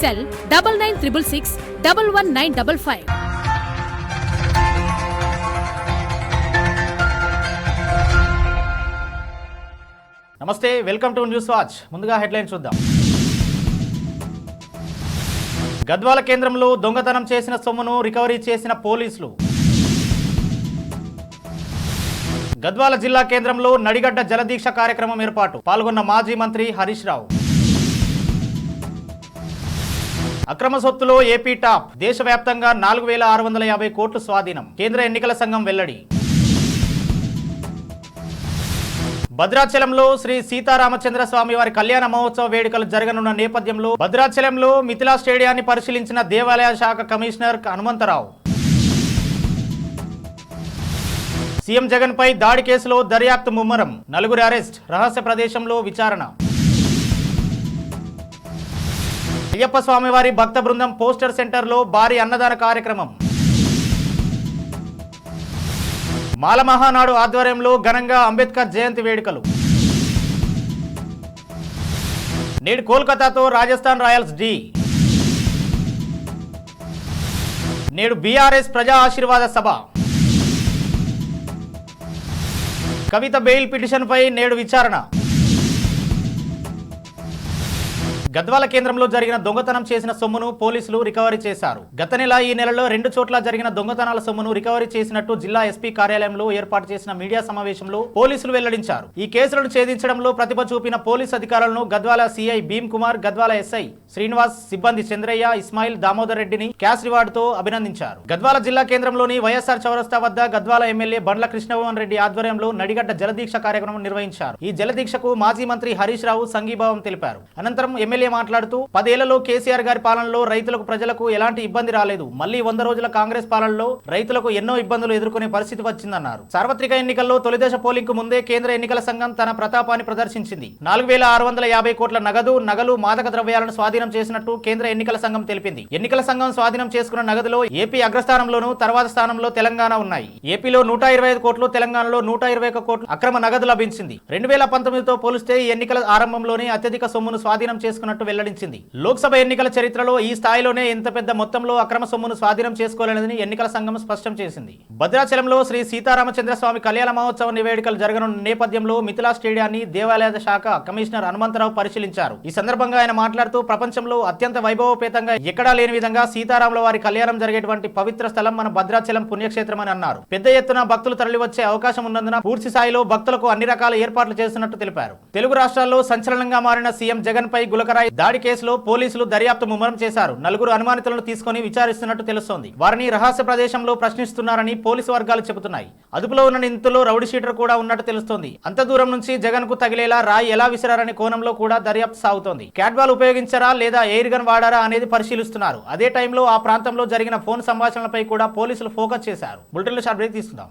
Cell double nine triple six double one nine double five. నమస్తే welcome to news watch. ముందుగా headline చూద్దాం. గద్వాల కేంద్రంలో దొంగతనం చేసిన సొమ్మును రికవరీ చేసిన పోలీసులు. గద్వాల జిల్లా కేంద్రంలో నడిగడ్డ జలదీక్ష కార్యక్రమం ఏర్పాటు. పాల్గొన్న మాజీ మంత్రి హరీష్ రావు. అక్రమ సొత్తులో ఏపీ టాప్. దేశవ్యాప్తంగా నాలుగు వేల ఆరు వందల యాభై కోట్లు స్వాధీనం. కేంద్ర ఎన్నికల సంఘం వెల్లడి. భద్రాచలంలో శ్రీ సీతారామచంద్ర స్వామి వారి కళ్యాణ మహోత్సవ వేడుకలు జరగనున్న నేపథ్యంలో భద్రాచలంలో మిథిలా స్టేడియాన్ని పరిశీలించిన దేవాలయ శాఖ కమిషనర్ హనుమంతరావు. సీఎం జగన్ పై దాడి కేసులో దర్యాప్తు ముమ్మరం. నలుగురి అరెస్ట్. రహస్య ప్రదేశంలో విచారణ. అయ్యప్ప స్వామివారి భక్త బృందం పోస్టర్ సెంటర్లో భారీ అన్నదాన కార్యక్రమం. మాలమహానాడు ఆధ్వర్యంలో ఘనంగా అంబేద్కర్ జయంతి వేడుకలు. నేడు కోల్కతాతో రాజస్థాన్ రాయల్స్ డి. నేడు బీఆర్ఎస్ ప్రజా ఆశీర్వాద సభ. కవిత బెయిల్ పిటిషన్పై నేడు విచారణ. గద్వాల కేంద్రంలో జరిగిన దొంగతనం చేసిన సొమ్మును పోలీసులు రికవరీ చేశారు. గత నెల ఈ నెలలో రెండు చోట్ల జరిగిన దొంగతనాల సొమ్మును రికవరీ చేసినట్టు జిల్లా ఎస్పీ కార్యాలయంలో ఏర్పాటు చేసిన మీడియా సమావేశంలో పోలీసులు వెల్లడించారు. ఈ కేసులను ఛేదించడంలో ప్రతిభ చూపిన పోలీస్ అధికారులను గద్వాల సిఐ భీమ్ కుమార్ గద్వాల ఎస్ఐ శ్రీనివాస్ సిబ్బంది చంద్రయ్య ఇస్మాయిల్ దామోదర్ రెడ్డిని క్యాష్ రివార్డుతో అభినందించారు. గద్వాల జిల్లా కేంద్రంలోని వైఎస్ఆర్ చౌరస్తా వద్ద గద్వాల ఎమ్మెల్యే బండ్ల కృష్ణమోహన్ రెడ్డి ఆధ్వర్యంలో నడిగడ్డ జలదీక్ష కార్యక్రమం నిర్వహించారు. ఈ జలదీక్షకు మాజీ మంత్రి హరీష్ రావు సంఘీభావం తెలిపారు. అనంతరం ఎమ్మెల్యే మాట్లాడుతూ పదేళ్ళలో కేసీఆర్ గారి పాలనలో రైతులకు ప్రజలకు ఎలాంటి ఇబ్బంది రాలేదు. మళ్ళీ వంద రోజుల కాంగ్రెస్ పాలనలో రైతులకు ఎన్నో ఇబ్బందులు ఎదుర్కొనే పరిస్థితి వచ్చిందన్నారు. సార్వత్రిక ఎన్నికల్లో తొలిదశ పోలింగ్కు ముందే కేంద్ర ఎన్నికల సంఘం తన ప్రతాపాన్ని ప్రదర్శించింది. నాలుగు వేల ఆరు వందల యాభై కోట్ల నగదు నగలు మాదక ద్రవ్యాలను స్వాధీనం చేసినట్టు కేంద్ర ఎన్నికల సంఘం తెలిపింది. ఎన్నికల సంఘం స్వాధీనం చేసుకున్న నగదులో ఏపీ అగ్రస్థానంలోనూ తర్వాత స్థానంలో తెలంగాణ ఉన్నాయి. ఏపీలో నూట ఇరవై ఐదు కోట్లు తెలంగాణలో నూట ఇరవై ఒక కోట్లు అక్రమ నగదు లభించింది. రెండు వేల పంతొమ్మిదితో పోలిస్తే ఈ ఎన్నికల ఆరంభంలోనే అత్యధిక సొమ్మును స్వాధీనం చేసుకున్న చేసుకున్నట్టు వెల్లడించింది. లోక్సభ ఎన్నికల చరిత్రలో ఈ స్థాయిలోనే ఇంత పెద్ద మొత్తంలో అక్రమ సొమ్మును స్వాధీనం చేసుకోలేదని ఎన్నికల సంఘం స్పష్టం చేసింది. భద్రాచలంలో శ్రీ సీతారామచంద్ర స్వామి కళ్యాణ మహోత్సవ వేడుకలు జరగనున్న నేపథ్యంలో మిథిలా స్టేడియాన్ని దేవాలయ శాఖ కమిషనర్ హనుమంతరావు పరిశీలించారు. ఈ సందర్భంగా ఆయన మాట్లాడుతూ ప్రపంచంలో అత్యంత వైభవపేతంగా ఎక్కడా లేని విధంగా సీతారాముల వారి కళ్యాణం జరిగేటువంటి పవిత్ర స్థలం మన భద్రాచలం పుణ్యక్షేత్రం అని అన్నారు. పెద్ద ఎత్తున భక్తులు తరలివచ్చే అవకాశం ఉన్నందున పూర్తి స్థాయిలో భక్తులకు అన్ని రకాల ఏర్పాట్లు చేస్తున్నట్టు తెలిపారు. తెలుగు రాష్ట్రాల్లో సంచలనంగా మారిన సీఎం జగన్ పై గులకరాయి దాడి కేసులో పోలీసులు దర్యాప్తు ముమ్మరం చేశారు. నలుగురు అనుమానితులను తీసుకొని విచారిస్తున్నట్టు తెలుస్తోంది. వారిని రహస్య ప్రదేశంలో ప్రశ్నిస్తున్నారని పోలీసు వర్గాలు చెబుతున్నాయి. అదుపులో ఉన్న నిందితుల్లో రౌడీ షీటర్ కూడా ఉన్నట్టు తెలుస్తోంది. అంత దూరం నుంచి జగన్కు తగిలేలా రాయి ఎలా విసిరారనే కోణంలో కూడా దర్యాప్తు సాగుతోంది. క్యాట్బాల్ ఉపయోగించారా లేదా ఎయిర్ గన్ వాడారా అనేది పరిశీలిస్తున్నారు. అదే టైంలో ఆ ప్రాంతంలో జరిగిన ఫోన్ సంభాషణలపై కూడా పోలీసులు ఫోకస్ చేశారు. బులెటిన్లో షార్ట్ బ్రేక్ తీసుకుందాం.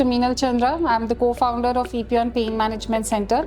I'm Dr. Meenal Chandra. I'm the co founder of EPON Pain Management Center.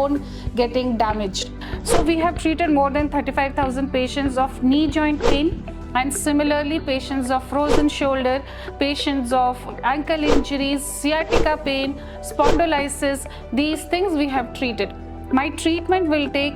getting damaged. So, we have treated more than 35,000 patients of knee joint pain. And similarly, patients of frozen shoulder, patients of ankle injuries, sciatica pain, spondylisis, these things we have treated. My treatment will take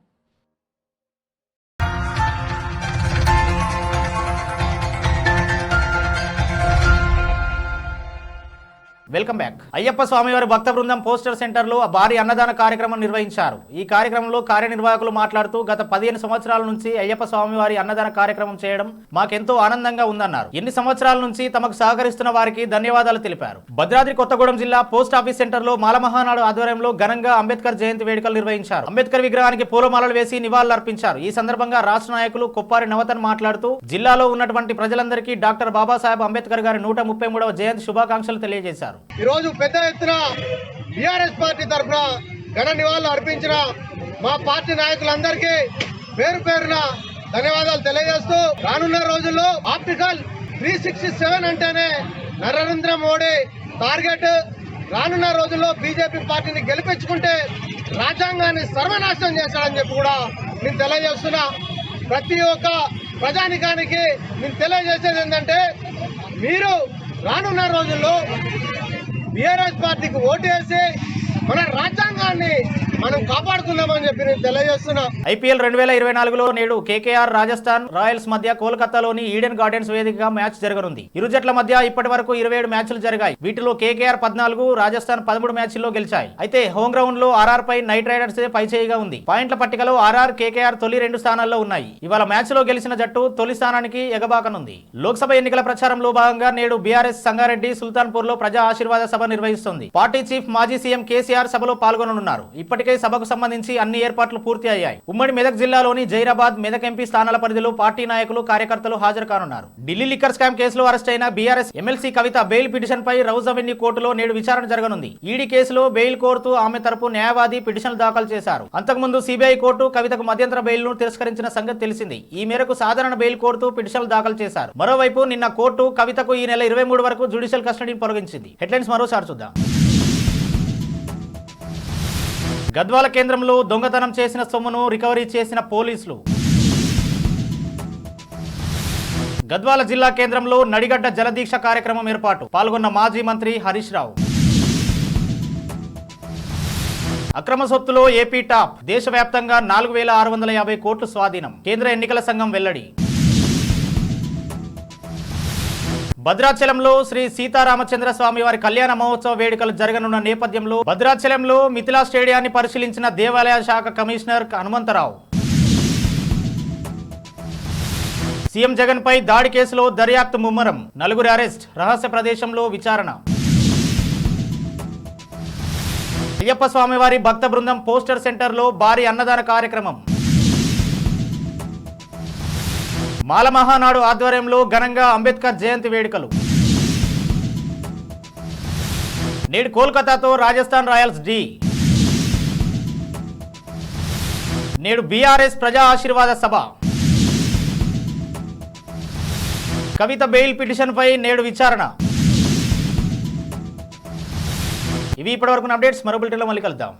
welcome back. Ayyappa స్వామివారి భక్త బృందం poster సెంటర్లో భారీ అన్నదాన కార్యక్రమం నిర్వహించారు. ఈ కార్యక్రమంలో కార్యనిర్వాహకులు మాట్లాడుతూ గత పదిహేను సంవత్సరాల నుంచి అయ్యప్ప స్వామివారి అన్నదాన కార్యక్రమం చేయడం మాకెంతో ఆనందంగా ఉందన్నారు. ఎన్ని సంవత్సరాల నుంచి తమకు సహకరిస్తున్న వారికి ధన్యవాదాలు తెలిపారు. భద్రాద్రి కొత్తగూడెం జిల్లా పోస్ట్ ఆఫీస్ సెంటర్లో మాలమహానాడు ఆధ్వర్యంలో ఘనంగా అంబేద్కర్ జయంతి వేడుకలు నిర్వహించారు. అంబేద్కర్ విగ్రహానికి పూలమాలలు వేసి నివాళులర్పించారు. ఈ సందర్భంగా రాష్ట్ర నాయకులు కొప్పారి నవతన్ మాట్లాడుతూ జిల్లాలో ఉన్నటువంటి ప్రజలందరికీ డాక్టర్ బాబాసాహెబ్ అంబేద్కర్ గారి నూట ముప్పై మూడవ జయంతి శుభాకాంక్షలు తెలియజేశారు. ఈరోజు పెద్ద ఎత్తున బీఆర్ఎస్ పార్టీ తరఫున ఘన నివాళులు అర్పించిన మా పార్టీ నాయకులందరికీ పేరు పేరున ధన్యవాదాలు తెలియజేస్తూ రానున్న రోజుల్లో ఆప్టికల్ త్రీ సిక్స్టీ సెవెన్ అంటేనే నరేంద్ర మోడీ టార్గెట్. రానున్న రోజుల్లో బీజేపీ పార్టీని గెలిపించుకుంటే రాజ్యాంగాన్ని సర్వనాశనం చేస్తాడని చెప్పి కూడా నేను తెలియజేస్తున్నా. ప్రతి ఒక్క ప్రజానికానికి నేను తెలియజేసేది ఏంటంటే మీరు రానున్న రోజుల్లో బీఆర్ఎస్ పార్టీకి ఓటేసి మన రాజ్యాంగాన్ని మనం కాపాడుకుందామని చెప్పి నేను తెలియజేస్తున్నా. ఐపీఎల్ రెండు వేల ఇరవై నాలుగులో నేడు కేకేఆర్ రాజస్థాన్ రాయల్స్ మధ్య కోల్కతాలోని ఈడెన్ గార్డెన్స్ వేదికగా మ్యాచ్ జరగనుంది. ఇరు జట్ల మధ్య ఇప్పటి వరకు ఇరవై ఏడు మ్యాచ్లు జరిగాయి. వీటిలో కేకేఆర్ పద్నాలుగు రాజస్థాన్ పదమూడు మ్యాచ్ల్లో గెలిచాయి. అయితే హోమ్ గ్రౌండ్లో ఆర్ఆర్ పై నైట్ రైడర్స్ పైచేయిగా ఉంది. పాయింట్ల పట్టికలో ఆర్ఆర్ కేకేఆర్ తొలి రెండు స్థానాల్లో ఉన్నాయి. ఇవాళ మ్యాచ్లో గెలిచిన జట్టు తొలి స్థానానికి ఎగబాకనుంది. లోక్సభ ఎన్నికల ప్రచారంలో భాగంగా నేడు బీఆర్ఎస్ సంగారెడ్డి సుల్తాన్పూర్లో ప్రజా ఆశీర్వాద సభ నిర్వహిస్తుంది. పార్టీ చీఫ్ మాజీ సీఎం కేసీఆర్ సభలో పాల్గొననున్నారు. ఇప్పటికే సభకు సంబంధించి అన్ని ఏర్పాట్లు పూర్తి అయ్యాయి. ఉమ్మడి మెదక్ జిల్లాలోని జైరాబాద్ మెదక్ ఎంపీ స్థానాల పరిధిలో పార్టీ నాయకులు కార్యకర్తలు హాజరు కానున్నారు ఢిల్లీ లిక్కర్ స్కామ్ కేసులో అరెస్ట్ అయిన BRS MLC Kavitha bail petition పై రౌజ్ అవెన్యూ కోర్టులో నేడు విచారణ జరగనుంది. ఈడీ కేసులో బెయిల్ కోరుతూ ఆమె తరపు న్యాయవాది పిటిషన్ దాఖలు చేశారు. అంతకుముందు సిబిఐ కోర్టు కవితకు మధ్యంతర బెయిల్ను తిరస్కరించిన సంగతి తెలిసింది. ఈ మేరకు సాధారణ బెయిల్ కోరుతూ పిటిషన్లు దాఖలు చేశారు. మరోవైపు నిన్న కోర్టు కవితకు ఈ నెల ఇరవై మూడు వరకు జుడిషియల్ కస్టడీని పొలగించింది హెడ్లైన్స్ మరోసారి చూద్దాం. గద్వాల కేంద్రంలో దొంగతనం చేసిన సొమ్మును రికవరీ చేసిన పోలీసులు. గద్వాల జిల్లా కేంద్రంలో నడిగడ్డ జలదీక్ష కార్యక్రమం ఏర్పాటు. పాల్గొన్న మాజీ మంత్రి హరీష్ రావు. అక్రమ సొత్తులో ఏపీ టాప్. దేశవ్యాప్తంగా నాలుగు వేల ఆరు వందల యాభై కోట్లు స్వాధీనం. కేంద్ర ఎన్నికల సంఘం వెల్లడి. భద్రాచలంలో శ్రీ సీతారామచంద్ర స్వామి వారి కళ్యాణ మహోత్సవ వేడుకలు జరగనున్న నేపథ్యంలో భద్రాచలంలో మిథిలా స్టేడియాన్ని పరిశీలించిన దేవాలయ శాఖ కమిషనర్ హనుమంతరావు. సీఎం జగన్ పై దాడి కేసులో దర్యాప్తు ముమ్మరం. నలుగురు అరెస్ట్. రహస్య ప్రదేశంలో విచారణ. అయ్యప్ప స్వామివారి భక్త బృందం పోస్టర్ సెంటర్లో భారీ అన్నదాన కార్యక్రమం. మాలమహానాడు ఆధ్వర్యంలో ఘనంగా అంబేద్కర్ జయంతి వేడుకలు. నేడు కోల్కతాతో రాజస్థాన్ రాయల్స్ డి. నేడు బీఆర్ఎస్ ప్రజా ఆశీర్వాద సభ. కవిత బెయిల్ పిటిషన్పై నేడు విచారణ. ఇవి ఇప్పటివరకు అప్డేట్స్ మరో బులెటిన్లో మళ్ళీ కలుద్దాం.